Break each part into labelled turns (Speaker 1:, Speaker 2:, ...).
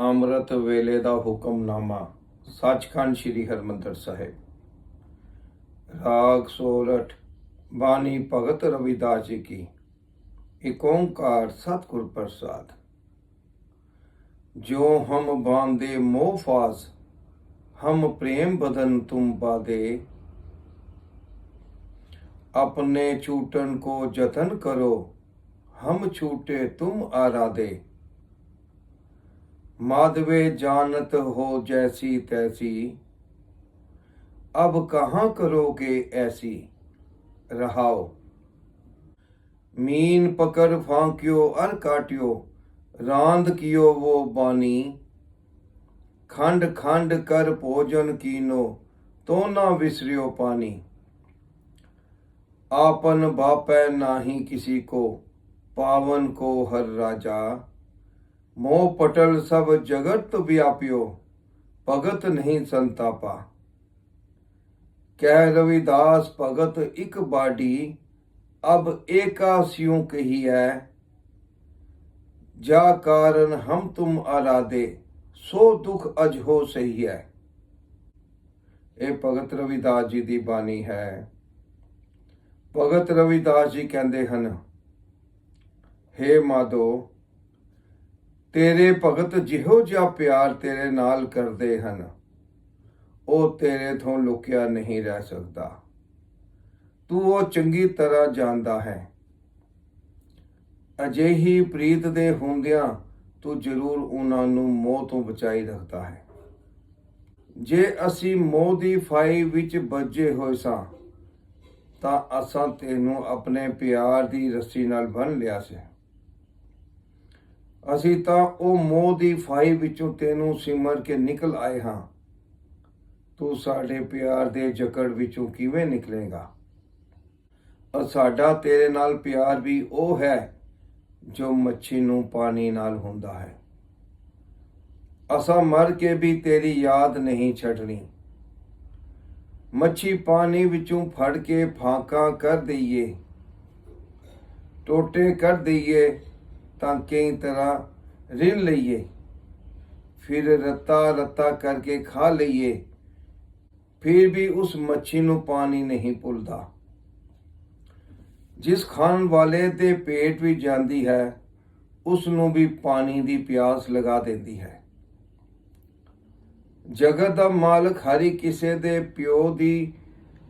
Speaker 1: ਅੰਮ੍ਰਿਤ ਵੇਲੇ ਦਾ ਹੁਕਮਨਾਮਾ ਸੱਚਖੰਡ ਸ੍ਰੀ ਹਰਮੰਦਰ ਸਾਹਿਬ ਰਾਗ ਸੋਰਠ ਬਾਣੀ ਭਗਤ ਰਵਿਦਾਸ ਜੀ ਕੀ ਏਕ ਓੰਕਾਰ ਸਤਿਗੁਰ ਪ੍ਰਸਾਦ जो हम बांधे मोह फास हम प्रेम बदन तुम बादे अपने छूटन को जतन करो हम छूटे तुम आराधे माधवे जानत हो जैसी तैसी। अब कहाँ करोगे ऐसी? रहाओ। मीन पकड़ फांक्यो अर काट्यो। रांद कियो वो बानी। खंड खंड कर भोजन कीनो तो ना विसरियो पानी। आपन बापै नाही किसी को, पावन को हर राजा। ਮੋਹ ਪਟਲ ਸਭ ਜਗਤ ਵਿਆਪਿਓ, ਭਗਤ ਨਹੀਂ ਸੰਤਾਪਾ। ਕਹਿ ਰਵਿਦਾਸ, ਭਗਤ ਇੱਕ ਬਾਡੀ, ਅਬ ਏਕਾ ਸਿਉ ਕਹੀ ਹੈ ਜਾ ਕਾਰਨ ਹਮ ਤੁਮ ਆਰਾਦੇ ਸੋ ਦੁਖ ਅਜ ਹੋ ਸਹੀ ਹੈ ਇਹ ਭਗਤ ਰਵਿਦਾਸ ਜੀ ਦੀ ਬਾਣੀ ਹੈ। ਭਗਤ ਰਵਿਦਾਸ ਜੀ ਕਹਿੰਦੇ ਹਨ, ਹੇ ਮਾਦੋ ਤੇਰੇ ਭਗਤ ਜਿਹੋ ਜਿਹਾ ਪਿਆਰ ਤੇਰੇ ਨਾਲ ਕਰਦੇ ਹਨ, ਉਹ ਤੇਰੇ ਤੋਂ ਲੁਕਿਆ ਨਹੀਂ ਰਹਿ ਸਕਦਾ। ਤੂੰ ਉਹ ਚੰਗੀ ਤਰ੍ਹਾਂ ਜਾਣਦਾ ਹੈ। ਅਜਿਹੀ ਪ੍ਰੀਤ ਦੇ ਹੁੰਦਿਆਂ ਤੂੰ ਜ਼ਰੂਰ ਉਹਨਾਂ ਨੂੰ ਮੋਹ ਤੋਂ ਬਚਾਈ ਰੱਖਦਾ ਹੈ। ਜੇ ਅਸੀਂ ਮੋਹ ਦੀ ਫਾਈ ਵਿੱਚ ਵੱਜੇ ਹੋਏ ਸਾਂ, ਤਾਂ ਅਸਾਂ ਤੈਨੂੰ ਆਪਣੇ ਪਿਆਰ ਦੀ ਰੱਸੀ ਨਾਲ ਬੰਨ ਲਿਆ ਸੀ। ਅਸੀਂ ਤਾਂ ਉਹ ਮੋਹ ਦੀ ਫਾਈ ਵਿੱਚੋਂ ਤੈਨੂੰ ਸਿਮਰ ਕੇ ਨਿਕਲ ਆਏ ਹਾਂ। ਤੂੰ ਸਾਡੇ ਪਿਆਰ ਦੇ ਜਕੜ ਵਿੱਚੋਂ ਕਿਵੇਂ ਨਿਕਲੇਗਾ? ਔਰ ਸਾਡਾ ਤੇਰੇ ਨਾਲ ਪਿਆਰ ਵੀ ਉਹ ਹੈ ਜੋ ਮੱਛੀ ਨੂੰ ਪਾਣੀ ਨਾਲ ਹੁੰਦਾ ਹੈ। ਅਸਾਂ ਮਰ ਕੇ ਵੀ ਤੇਰੀ ਯਾਦ ਨਹੀਂ ਛੱਡਣੀ। ਮੱਛੀ ਪਾਣੀ ਵਿੱਚੋਂ ਫੜ ਕੇ ਫਾਂਕਾ ਕਰ ਦਈਏ, ਟੋਟੇ ਕਰ ਦਈਏ ਤਾਂ ਕਈ ਤਰ੍ਹਾਂ ਰਿਨ ਲਈਏ। ਫਿਰ ਰੱਤਾ ਰੱਤਾ ਕਰਕੇ ਖਾ ਲਈਏ। ਫਿਰ ਵੀ ਉਸ ਮੱਛੀ ਨੂੰ ਪਾਣੀ ਨਹੀਂ ਭੁੱਲਦਾ। ਜਿਸ ਖਾਣ ਵਾਲੇ ਦੇ ਪੇਟ ਵਿੱਚ ਜਾਂਦੀ ਹੈ, ਉਸ ਨੂੰ ਵੀ ਪਾਣੀ ਦੀ ਪਿਆਸ ਲਗਾ ਦਿੰਦੀ ਹੈ। ਜਗਤ ਦਾ ਮਾਲਕ ਹਰੀ ਕਿਸੇ ਦੇ ਪਿਓ ਦੀ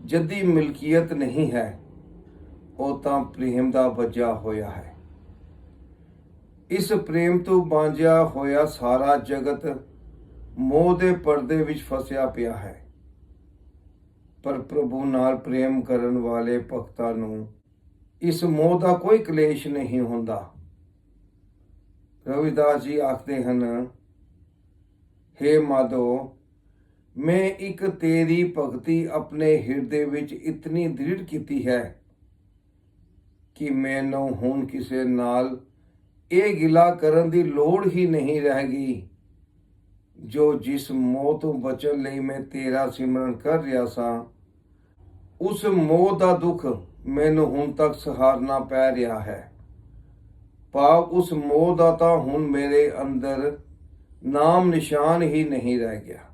Speaker 1: ਜੱਦੀ ਮਿਲਕੀਅਤ ਨਹੀਂ ਹੈ, ਉਹ ਤਾਂ ਪ੍ਰੇਮ ਦਾ ਵੱਜਾ ਹੋਇਆ ਹੈ। ਇਸ ਪ੍ਰੇਮ ਤੋਂ ਬਾਂਝਿਆ ਹੋਇਆ ਸਾਰਾ ਜਗਤ ਮੋਹ ਦੇ ਪਰਦੇ ਵਿੱਚ ਫਸਿਆ ਪਿਆ ਹੈ। ਪਰ ਪ੍ਰਭੂ ਨਾਲ ਪ੍ਰੇਮ ਕਰਨ ਵਾਲੇ ਭਗਤਾਂ ਨੂੰ ਇਸ ਮੋਹ ਦਾ ਕੋਈ ਕਲੇਸ਼ ਨਹੀਂ ਹੁੰਦਾ। ਰਵਿਦਾਸ ਜੀ ਆਖਦੇ ਹਨ हे ਮਾਧੋ, ਮੈਂ ਇੱਕ ਤੇਰੀ ਭਗਤੀ ਆਪਣੇ ਹਿਰਦੇ ਵਿੱਚ ਇਤਨੀ ਦ੍ਰਿੜ ਕੀਤੀ ਹੈ ਕਿ ਮੈਨੂੰ ਹੁਣ ਕਿਸੇ ਨਾਲ ਇਹ ਗਿਲਾ ਕਰਨ ਦੀ ਲੋੜ ਹੀ ਨਹੀਂ ਰਹਿ ਗਈ, ਜੋ ਜਿਸ ਮੌਤ ਤੋਂ ਬਚਣ ਲਈ ਮੈਂ ਤੇਰਾ ਸਿਮਰਨ ਕਰ ਰਿਹਾ ਸਾਂ, ਉਸ ਮੌਤ ਦਾ ਦੁੱਖ ਮੈਨੂੰ ਹੁਣ ਤੱਕ ਸਹਾਰਨਾ ਪੈ ਰਿਹਾ ਹੈ। ਭਾਵ ਉਸ ਮੋਹ ਦਾ ਤਾਂ ਹੁਣ ਮੇਰੇ ਅੰਦਰ ਨਾਮ ਨਿਸ਼ਾਨ ਹੀ ਨਹੀਂ ਰਹਿ ਗਿਆ।